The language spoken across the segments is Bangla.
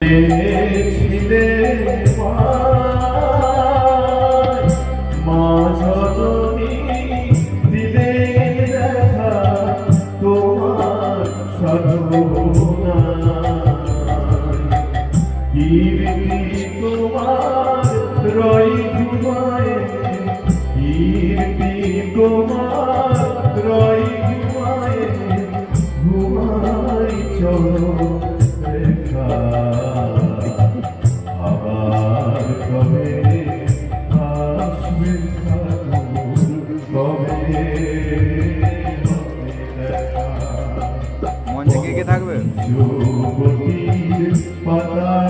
ছিলে মাঝরণী দিলে দেখা তোমার সাধনা কীর্তি তোমার রই ঘুমায় কীর্তি তোমার রই ঘুমায় ঘুমাই চলো দেখা। Bye-bye.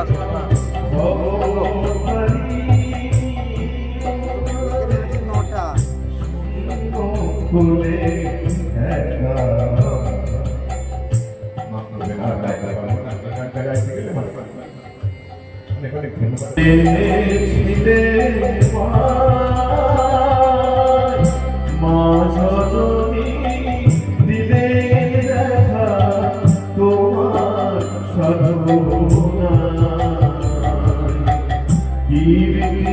ধন্যবাদ অনেক অনেক ধন্যবাদ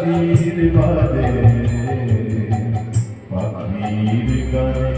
পাখির বাদে পাখির গানে